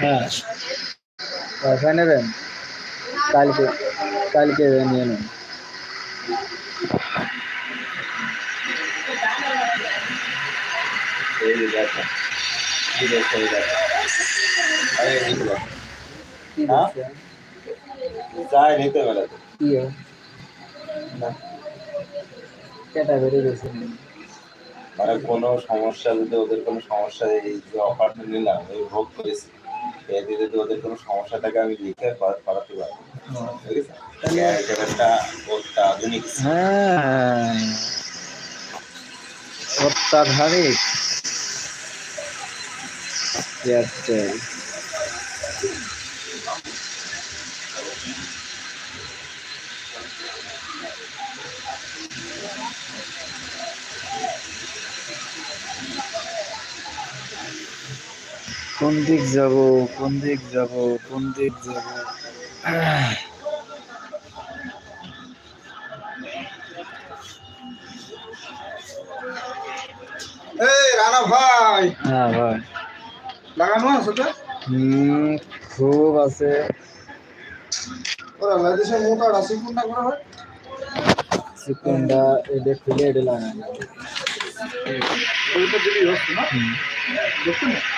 হ্যাঁ। পয়সা নেবেন? কালকে কালকে নিয়ে নেন হ্যাঁ? যায় নিতে বেড়াতে কি বেরিয়ে গেছে মানে কোনো সমস্যা যদি ওদের কোনো সমস্যা এই যে অপারেশন নিলাম এই ভোগ করেছি এতে যদি ওদের কোনো সমস্যা থাকে আমি লিখে পাঠাতে করাতে পারব। ঠিক আছে? এটা একটা অত্যাধুনিক। হ্যাঁ এয়ারটেল কোন দিক যাব কোন দিক যাব কোন দিক যাব? এই রানা ভাই। হ্যাঁ ভাই। লাগানো আছে তো? হুম খুব আছে। ওরা লাইদেশে মোটা আছে কোনটা করা হয়। চিকনটা এটা খুলে এটা লাগাই না ওইটা দিবি হচ্ছে না? হুম। দেখছ না তো হেলে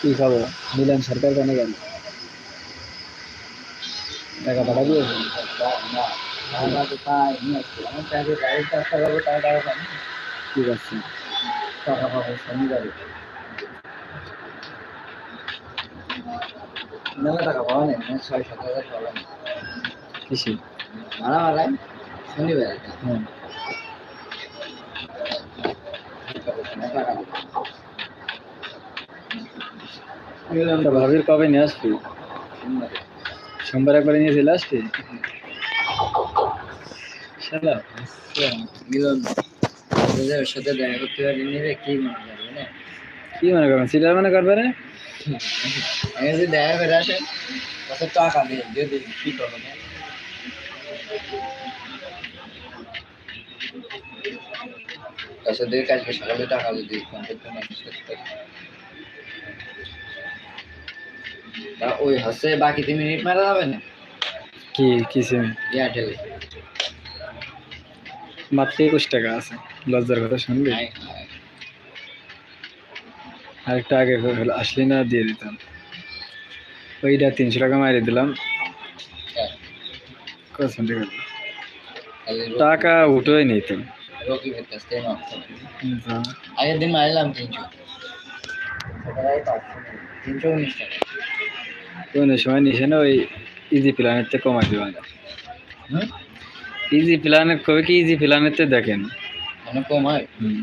কি খবর মিলন সরকার কেন গেল টাকা পাঠা দিয়েছে ঠিক আছে। টাকা পাবো শনিবারে মেলা টাকা পাওয়া নেই মানে ছয় সাত হাজার পাওয়া নেই। কিসে ভাড়া ভাড়ায় শনিবার। হ্যাঁ টাকা পাবো। মিলনটা ভাবির কবে নিয়ে আসবি? সোমবারে। একবারে নিয়ে চলে আসবি? মিলন দেখা করতে পারি নিবে কি মনে করবে, না? কি মনে করবেন মনে করবে রে? যদি দেখা করে আসেন কত টাকা দিয়ে যদি কি করব তাছাড়া দুই কাজকে সকালে টাকা করে ওই হচ্ছে বাকি তিন মিনিট মারা যাবে না? কি কি সিম? এয়ারটেলে মাত্র একুশ টাকা আছে। লজ্জার কথা শুনবি। আরেকটা আগে আসলি না দিয়ে দিতাম। ওইটা তিনশো টাকা মারিয়ে দিলাম। হ্যাঁ, টাকা উঠোই নেই তো। আগের দিন মারলাম তিনশো। তিনশো উনিশ টাকা। কোন সময় নিশে না ওই ইজি প্ল্যানের থেকে কমাই হুম ইজি প্ল্যানের কবে কি ইজি প্ল্যানের তো দেখেন অনেক কম হুম।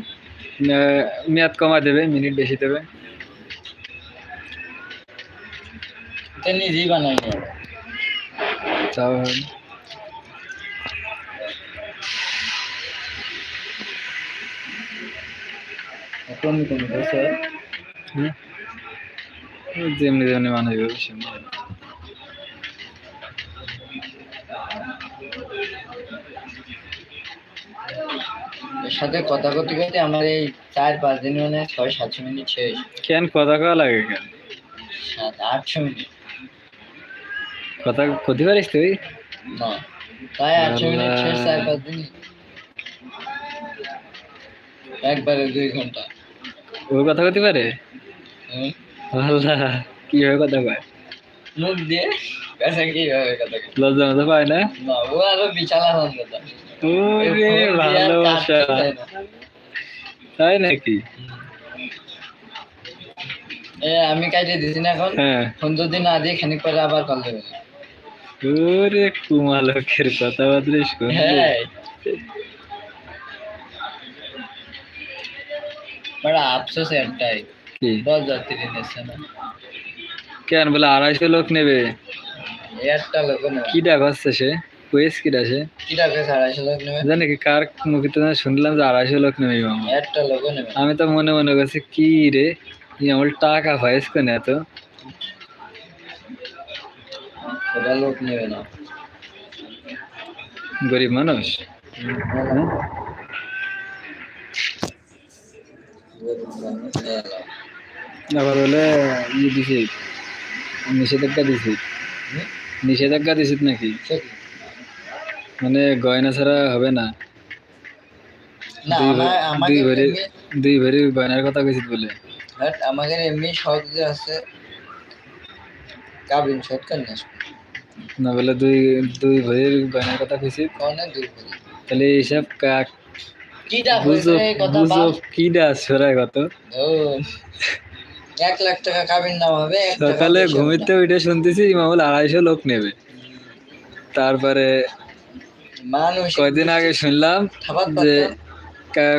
আহ, মেয়াদ কমা দেবে মিনিট বেশি দেবে নিজেই বানাই তাও হুম। যেমনি যেমনি সেমনি এর সাথে কথা করতে করতে আমার এই চার পাঁচ দিন মানে ছয় সাতশো মিনিট শেষ। কেন কথা কওয়া লাগে কেন? সাত আটশো মিনিট। কথা ক্ষতি পারিস তুই? না। তাই আটশো মিনিট শেষ চার পাঁচ দিন। একবারে দুই ঘণ্টা। ও কথা ক্ষতি পারে হুম। আল্লাহ কীভাবে কথা কয়? মুখ দিয়ে কি হবে কথা কি? লজ্জা মতো পায় না? ও আরও বিশাল আনন্দ ওরে ভালোবাসা। তাই নাকি? এ আমি কাটিয়ে দিছি না এখন। হ্যাঁ। ফোন যদি না দিয়ে খানিক পরে আবার কল দেবে। ওরে কুমালকের কথা বাদলিস কোন হ্যাঁ। বড় আফসোস একটাই কি? যাত্রী নিচ্ছে না। কেন বলে আড়াইশো লোক নেবে? এই একটা লোক কি ডাক হচ্ছে সে? কুয়েস কি ডাকে কি টাকা আড়াইশো লোক নেবে। জানি কি কার মুখে তো শুনলাম যে আড়াইশো লোক নেবে একটা লোক নেবে। আমি তো মনে মনে করছি কি রে? আমার টাকা ভয়েস কেন এত? ওটা লোক নেবে না। গরিব মানুষ? হ্যাঁ? আবার হলে ইয়ে দিছি নিষেধাজ্ঞা দিছি। নিষেধাজ্ঞা দিছিস নাকি? মানে গয়না ছাড়া হবে না। দুই ভরি- দুই গয়নার কথা কইছিস বলে। বাট আমাদের এমনি শখ যে আছে কাবিন শখ কেন না বলে দুই দুই ভরির গয়নার কথা কইছিস? কনে দুই ভরি? তাহলে এইসব কাক কিটা বুঝো বুঝো বাপ কি ডাস সরাই কত? ও, এক লাখ টাকা কাবিন নাম হবে সকালে ঘুমিতে উঠে শুনতেছি মামুল আড়াইশো লোক নেবে। তারপরে মানুষ কয়দিন আগে শুনলাম যে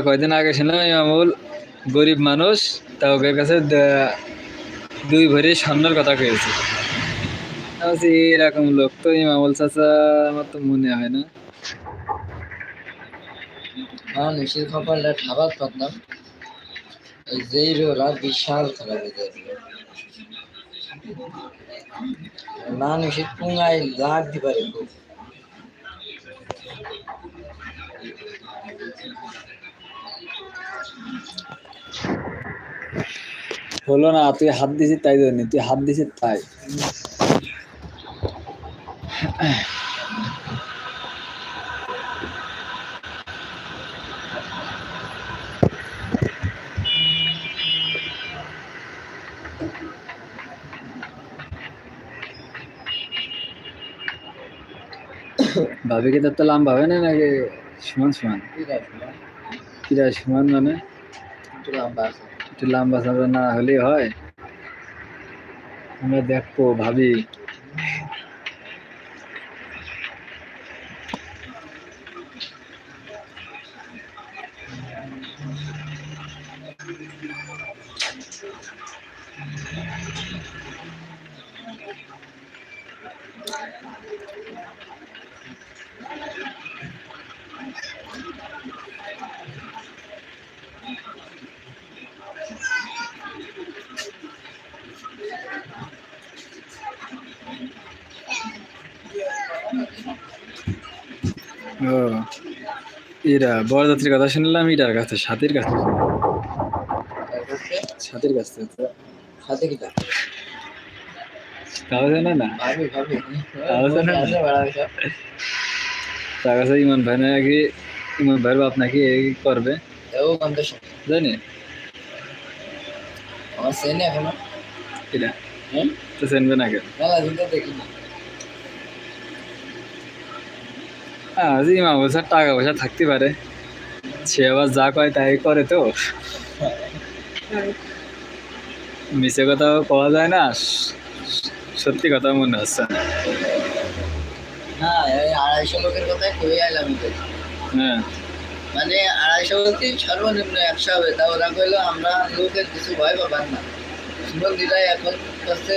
কয়দিন আগে শুনলাম এই মামুল গরিব মানুষ তা ওদের কাছে দুই ভরি স্বর্ণের কথা কয়েছে এরকম লোক তো এই মামুল চাচা আমার তো মনে হয় না। মানুষের কপালটা খাবার পাতলাম। রোলা বিশাল যায় মানুষের পুঙ্গায় লাগতে পারে খুব। হলো না, তুই হাত দিছিস তাই জন্য, তুই হাত দিছিস তাই। তোর তো লম্বা হবে না নাকি? সমান সমান? কিরা সমান মানে? একটু লম্বা লম্বা না হলেই হয়। আমরা দেখব ভাবি। ও এরা বরযাত্রীর কথা শুনলাম এটার কাছে সাথীর কাছে। সাথীর কাছ থেকে সাথে কি তাও জানে না। তাও জানে না। তার কাছে ইমন ভাই নাকি ইমন ভাইয়ের বাপ নাকি এই করবে? জানি আমার সেনে এখনও। এটা হুম তো চেনবে না কেন? দিতে দেখিনি আজ টাকা পয়সা থাকতে পারে। সে আবার যা কয় তাই করে তো। মিশে কথা পাওয়া যায় না। সত্যি কথা মনে হচ্ছে না না আড়াইশো লোকের কথাই কই আইলাম হ্যাঁ। মানে আড়াইশো বলতে সর্বনিম্ন একশো হবে তা ওরা কইলো আমরা লোকের কিছু ভয় পাবেন না। এখন কাছে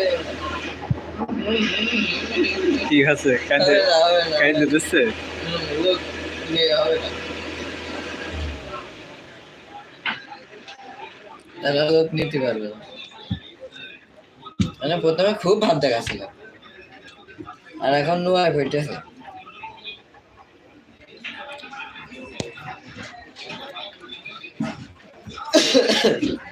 ঠিক আছে দিচ্ছে লোক নিয়ে হবে না। তারা লোক নিতে পারবে না। মানে প্রথমে খুব ভাব দেখাচ্ছিল আর এখন নোয়া thank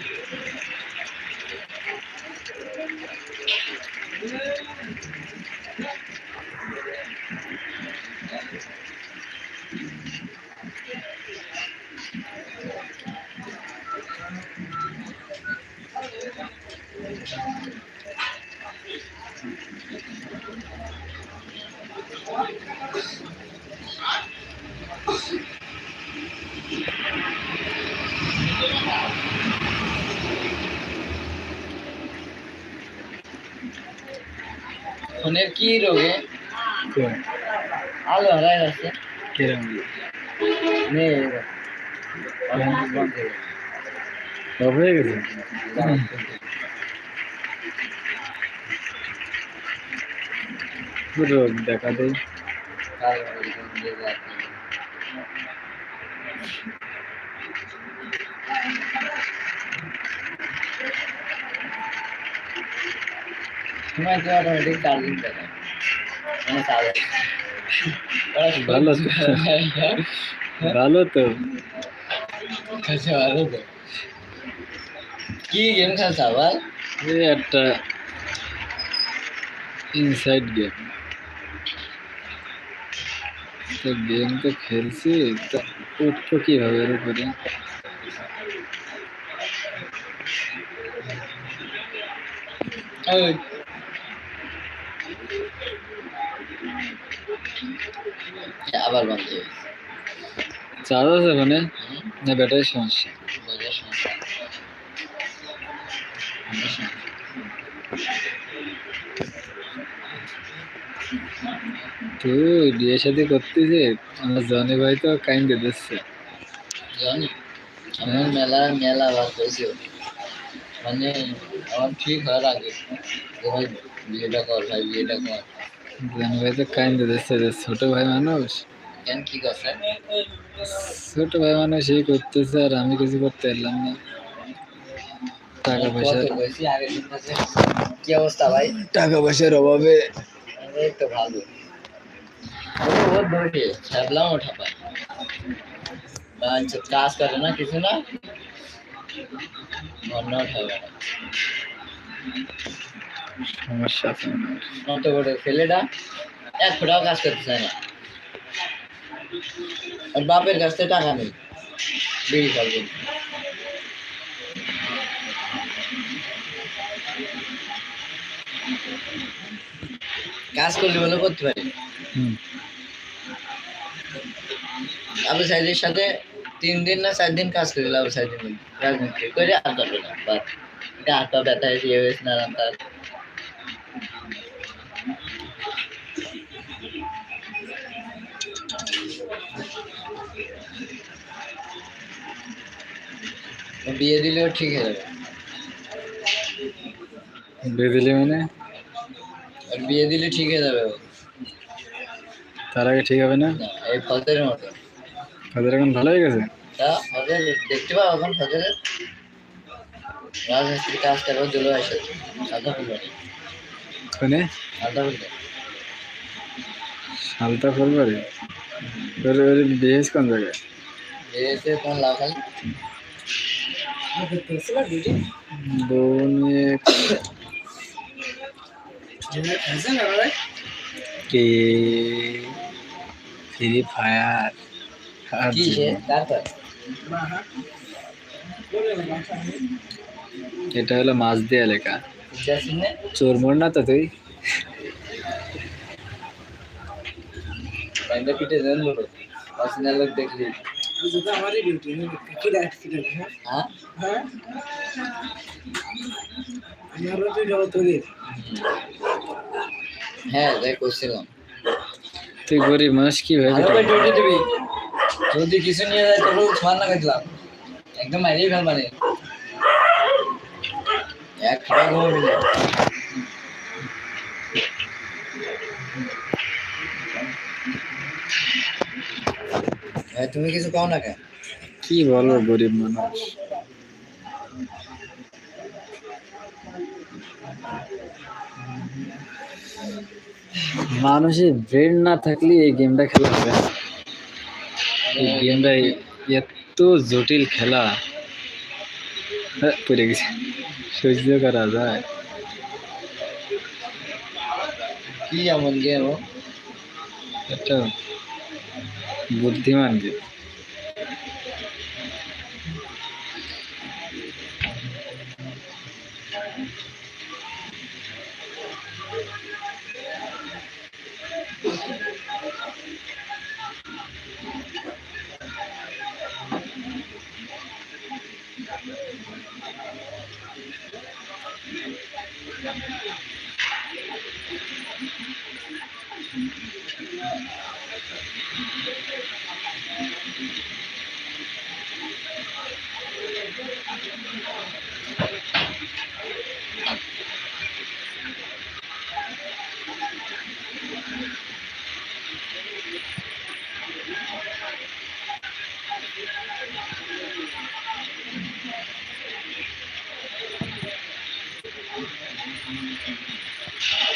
Thank you. কি রোগে আলো হারাই যাচ্ছে কিরম? হয়ে গেছে? রোগ দেখা দেয় অটোমেটিক চার্জিং থাকে মানে চার্জ ভালো তো। ভালো তো আচ্ছা ভালো তো কি গেম খেলছ আবার এই একটা ইনসাইড গেম তো গেম তো খেলছি, তা উঠবো কীভাবে এর উপরে? ওই আবার বন্ধ হয়ে গেছে। চার্জ আছে ওখানে? না ব্যাটারির সমস্যা। বোঝার সমস্যা। তুই বিয়ে শাদি করতেছে আমার জনি ভাই তো কাইন্ডে দিচ্ছে। জানি? আমার মেলা মেলা বার হয়েছে মানে আমার ঠিক হওয়ার আগে বিয়েটা কর ভাই বিয়েটা কর। জনি ভাই তো কাইন্ডে দিচ্ছে যে ছোট ভাই মানুষ। কেন কি করছে? ছোট ভাই মানুষ এই করতেছে আর আমি কিছু করতে পারলাম না। টাকা পয়সা কি অবস্থা ভাই? টাকা পয়সার অভাবে। এই তো ভালো। ছাবলাম ওঠা আচ্ছা কাজ করে না কিছু না? মনে উঠাবে না সমস্যা আছে অত বড় ছেলেটা এক ফোটাও কাজ করতে চায় না। আর বাপের কাছ থেকে টাকা নেই। বিড়ি খাবে কাজ করলে বলে করতে পারি। আবু সাইদের সাথে তিন দিন না চার দিন কাজ করিল আবু সাইদিন রাজমিস্ত্রি করে আর করবে না। বাস। এটা হাত পা ব্যথা হয়েছে ইয়ে হয়েছে না তার বিয়ে দিলেও ঠিক হয়ে যাবে। বিয়ে দিলে মানে? আর বিয়ে দিলে ঠিক হয়ে যাবে। তার আগে ঠিক হবে না? এই ফজরের মতো। তাদের এখন ভালো হয়ে গেছে? তা ফজর দেখতে পাও এখন ফজরের রাজমিস্ত্রি কাজ করব দুলো আসে। সাদা ফুল কোনে? সাদা ফুল সালতা ফুলবাড়ি ওর বিহেস কোন জায়গায়? এসে কোন লাভ খালি বউ নিয়ে কে ফ্রি ফায়ার তারপর এটা হলো মাছ দিয়ে এলাকা চোর মোড় না তো তুই। প্যান্ডা হ্যাঁ? হ্যাঁ? তাই করছিলাম। তুই গরিব মানুষ কি ভাবে ডিউটি দিবি? যদি কিছু নিয়ে যায় তোর সমান লাগাই দিলাম একদম মারিয়ে ফেল মানে এক খাওয়া ঘুমাবি না তুমি কিছু কও না কেন কি বলব গরিব মানুষ। মানুষের ব্রেন না থাকলে এই গেমটা খেলা হবে এই গেমটা এত জটিল খেলা। হ্যাঁ, পড়ে গেছে। সহ্য করা যায়। কি এমন গেম একটা বুদ্ধিমান গেম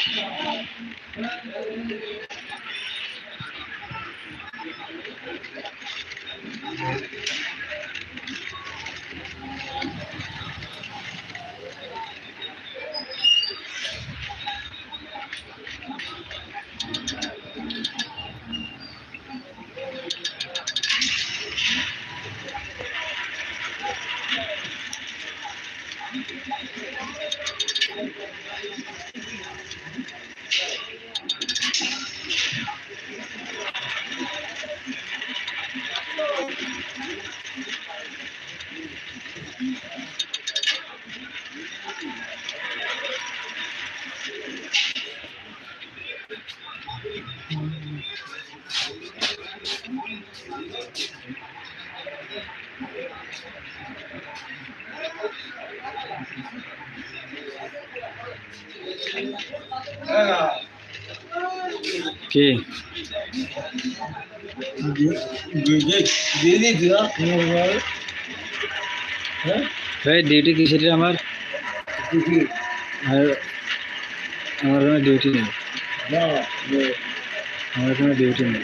কি দিয়ে দিই দিও হ্যাঁ ভাই ডিউটি কিসের রে আমার আর আমার কোনো ডিউটি নেই না আমার কোনো ডিউটি নেই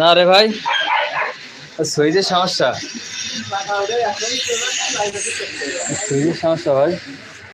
না রে ভাই সুইচের সমস্যা। সুইজের সমস্যা ভাই।